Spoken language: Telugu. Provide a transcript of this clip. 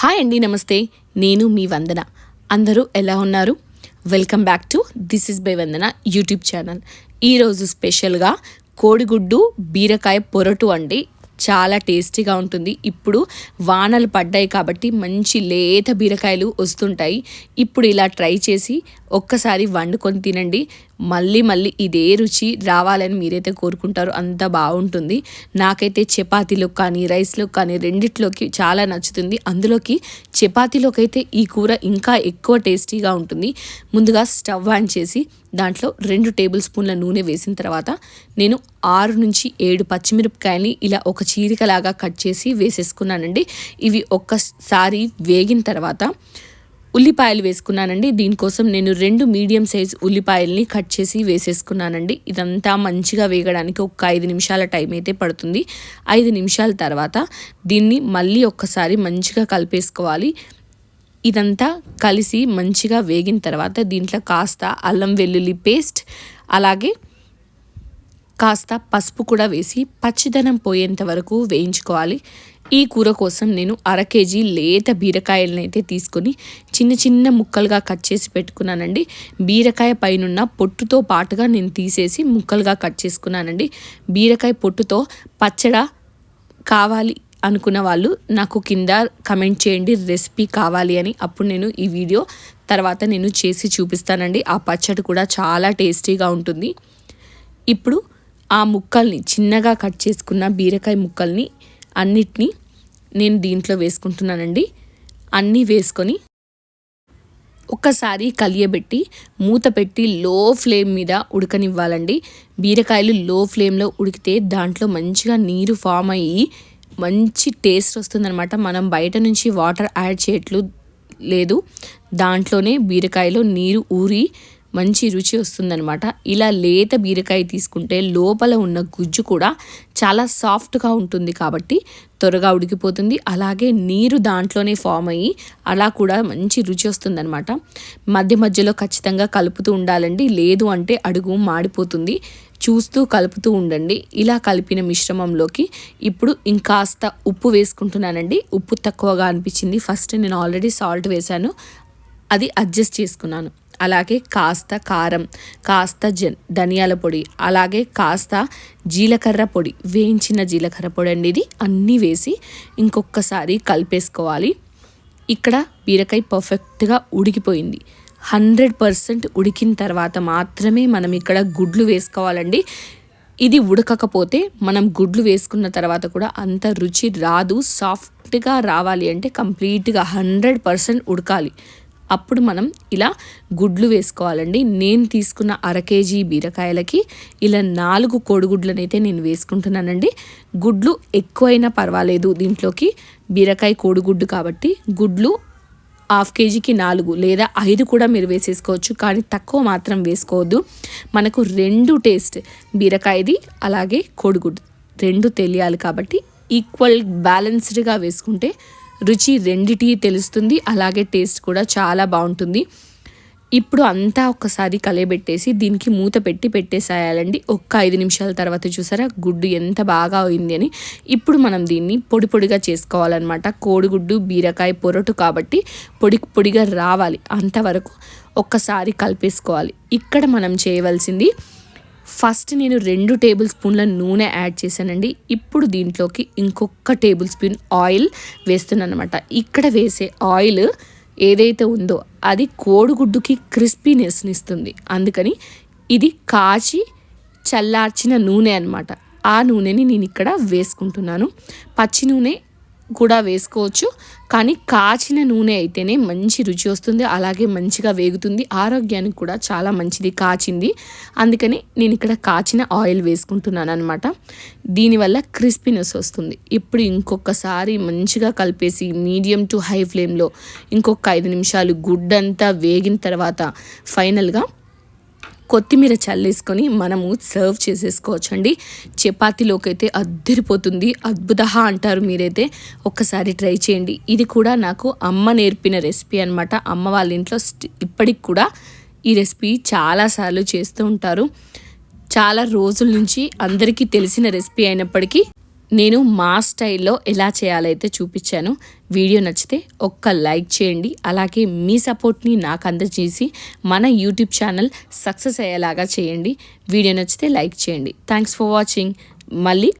హాయ్ అండి నమస్తే. నేను మీ వందన. అందరూ ఎలా ఉన్నారు? Welcome back to this is by Vandana YouTube channel. ఈరోజు స్పెషల్గా కోడిగుడ్డు బీరకాయ పొరటు అండి. చాలా టేస్టీగా ఉంటుంది. ఇప్పుడు వానలు పడ్డాయి కాబట్టి మంచి లేత బీరకాయలు వస్తుంటాయి. ఇప్పుడు ఇలా ట్రై చేసి ఒక్కసారి వండుకొని తినండి. మళ్ళీ మళ్ళీ ఇదే రుచి రావాలని మీరైతే కోరుకుంటారు. అంత బాగుంటుంది. నాకైతే చపాతీలో కానీ రైస్లో కానీ రెండిట్లోకి చాలా నచ్చుతుంది. అందులోకి చపాతీలోకి అయితే ఈ కూర ఇంకా ఎక్కువ టేస్టీగా ఉంటుంది. ముందుగా స్టవ్ ఆన్ చేసి దాంట్లో రెండు టేబుల్ స్పూన్ల నూనె వేసిన తర్వాత నేను ఆరు నుంచి ఏడు పచ్చిమిరపకాయని ఇలా ఒక చీరికలాగా కట్ చేసి వేసేసుకున్నానండి. ఇవి ఒక్కసారి వేగిన తర్వాత ఉల్లిపాయలు వేసుకున్నానండి. దీనికోసం నేను రెండు మీడియం సైజ్ ఉల్లిపాయల్ని కట్ చేసి వేసేసుకున్నానండి. ఇదంతా మంచిగా వేగడానికి ఒక ఐదు నిమిషాల టైం అయితే పడుతుంది. ఐదు నిమిషాల తర్వాత దీన్ని మళ్ళీ ఒక్కసారి మంచిగా కలిపేసుకోవాలి. ఇదంతా కలిసి మంచిగా వేగిన తర్వాత దీంట్లో కాస్త అల్లం వెల్లుల్లి పేస్ట్ అలాగే కాస్త పసుపు కూడా వేసి పచ్చిదనం పోయేంత వరకు వేయించుకోవాలి. ఈ కూర కోసం నేను అర కేజీ లేత బీరకాయలను అయితే తీసుకొని చిన్న చిన్న ముక్కలుగా కట్ చేసి పెట్టుకున్నానండి. బీరకాయ పైనున్న పొట్టుతో పాటుగా నేను తీసేసి ముక్కలుగా కట్ చేసుకున్నానండి. బీరకాయ పొట్టుతో పచ్చడ కావాలి అనుకున్న వాళ్ళు నాకు కింద కమెంట్ చేయండి రెసిపీ కావాలి అని. అప్పుడు నేను ఈ వీడియో తర్వాత నేను చేసి చూపిస్తానండి. ఆ పచ్చడి కూడా చాలా టేస్టీగా ఉంటుంది. ఇప్పుడు ఆ ముక్కల్ని చిన్నగా కట్ చేసుకున్న బీరకాయ ముక్కల్ని అన్నిటినీ నేను దీంట్లో వేసుకుంటున్నానండి. అన్నీ వేసుకొని ఒక్కసారి కలియబెట్టి మూత పెట్టి లో ఫ్లేమ్ మీద ఉడకనివ్వాలండి. బీరకాయలు లో ఫ్లేమ్లో ఉడికితే దాంట్లో మంచిగా నీరు ఫామ్ అయ్యి మంచి టేస్ట్ వస్తుందనమాట మనం బయట నుంచి వాటర్ యాడ్ చేయట్లు లేదు. దాంట్లోనే బీరకాయలో నీరు ఊరి మంచి రుచి వస్తుందనమాట ఇలా లేత బీరకాయ తీసుకుంటే లోపల ఉన్న గుజ్జు కూడా చాలా సాఫ్ట్గా ఉంటుంది కాబట్టి త్వరగా ఉడికిపోతుంది. అలాగే నీరు దాంట్లోనే ఫామ్ అయ్యి అలా కూడా మంచి రుచి వస్తుందనమాట మధ్య మధ్యలో ఖచ్చితంగా కలుపుతూ ఉండాలండి. లేదు అంటే అడుగు మాడిపోతుంది. చూస్తూ కలుపుతూ ఉండండి. ఇలా కలిపిన మిశ్రమంలోకి ఇప్పుడు ఇంకాస్త ఉప్పు వేసుకుంటున్నానండి. ఉప్పు తక్కువగా అనిపించింది. ఫస్ట్ నేను ఆల్రెడీ సాల్ట్ వేశాను. అది అడ్జస్ట్ చేసుకున్నాను. అలాగే కాస్త కారం కాస్త జ ధనియాల పొడి అలాగే కాస్త జీలకర్ర పొడి వేయించిన జీలకర్ర పొడి అండి ఇది. అన్నీ వేసి ఇంకొకసారి కలిపేసుకోవాలి. ఇక్కడ బీరకాయ పర్ఫెక్ట్గా ఉడికిపోయింది. హండ్రెడ్ పర్సెంట్ ఉడికిన తర్వాత మాత్రమే మనం ఇక్కడ గుడ్లు వేసుకోవాలండి. ఇది ఉడకకపోతే మనం గుడ్లు వేసుకున్న తర్వాత కూడా అంత రుచి రాదు. సాఫ్ట్గా రావాలి అంటే కంప్లీట్గా హండ్రెడ్ పర్సెంట్ ఉడకాలి. అప్పుడు మనం ఇలా గుడ్లు వేసుకోవాలండి. నేను తీసుకున్న అర కేజీ బీరకాయలకి ఇలా నాలుగు కోడిగుడ్లను అయితే నేను వేసుకుంటున్నానండి. గుడ్లు ఎక్కువైనా పర్వాలేదు దీంట్లోకి. బీరకాయ కోడిగుడ్డు కాబట్టి గుడ్లు హాఫ్ కేజీకి నాలుగు లేదా ఐదు కూడా మీరు వేసేసుకోవచ్చు. కానీ తక్కువ మాత్రం వేసుకోవద్దు. మనకు రెండు టేస్ట్ బీరకాయది అలాగే కోడిగుడ్డు రెండు తెలియాలి కాబట్టి ఈక్వల్ బ్యాలెన్స్డ్గా వేసుకుంటే రుచి రెండిటి తెలుస్తుంది అలాగే టేస్ట్ కూడా చాలా బాగుంటుంది. ఇప్పుడు అంతా ఒక్కసారి కలయబెట్టేసి దీనికి మూత పెట్టి పెట్టేసేయాలండి. ఒక్క ఐదు నిమిషాల తర్వాత చూసారా గుడ్డు ఎంత బాగా అయింది అని. ఇప్పుడు మనం దీన్ని పొడి పొడిగా చేసుకోవాలన్నమాట. కోడిగుడ్డు బీరకాయ పొరటు కాబట్టి పొడి పొడిగా రావాలి. అంతవరకు ఒక్కసారి కలిపేసుకోవాలి. ఇక్కడ మనం చేయవలసింది ఫస్ట్ నేను రెండు టేబుల్ స్పూన్ల నూనె యాడ్ చేశానండి. ఇప్పుడు దీంట్లోకి ఇంకొక టేబుల్ స్పూన్ ఆయిల్ వేస్తున్నాను అనమాట ఇక్కడ వేసే ఆయిల్ ఏదైతే ఉందో అది కోడిగుడ్డుకి క్రిస్పీనెస్ని ఇస్తుంది. అందుకని ఇది కాచి చల్లార్చిన నూనె అనమాట ఆ నూనెని నేను ఇక్కడ వేసుకుంటున్నాను. పచ్చి నూనె కూడా వేసుకోవచ్చు. కానీ కాచిన నూనె అయితేనే మంచి రుచి వస్తుంది. అలాగే మంచిగా వేగుతుంది. ఆరోగ్యానికి కూడా చాలా మంచిది కాచింది. అందుకని నేను ఇక్కడ కాచిన ఆయిల్ వేసుకుంటున్నాను అనమాట దీనివల్ల క్రిస్పీనెస్ వస్తుంది. ఇప్పుడు ఇంకొకసారి మంచిగా కలిపేసి మీడియం టు హై ఫ్లేమ్లో ఇంకొక ఐదు నిమిషాలు గుడ్డంతా వేగిన తర్వాత ఫైనల్గా కొత్తిమీర చల్లేసుకొని మనము సర్వ్ చేసేసుకోవచ్చు అండి చపాతీలోకి అయితే అద్దరిపోతుంది. అద్భుత అంటారు మీరైతే. ఒక్కసారి ట్రై చేయండి. ఇది కూడా నాకు అమ్మ నేర్పిన రెసిపీ అనమాట అమ్మ వాళ్ళ ఇంట్లో ఇప్పటికి కూడా ఈ రెసిపీ చాలాసార్లు చేస్తూ ఉంటారు. చాలా రోజుల నుంచి అందరికీ తెలిసిన రెసిపీ అయినప్పటికీ నేను మా స్టైల్లో ఎలా చేయాలైతే చూపించాను వీడియో నచ్చితే ఒక్క లైక్ చేయండి. అలాగే మీ సపోర్ట్ని నాకు అందజేసి మన యూట్యూబ్ ఛానల్ సక్సెస్ అయ్యేలాగా చేయండి. వీడియో నచ్చితే లైక్ చేయండి. Thanks for watching. మళ్ళీ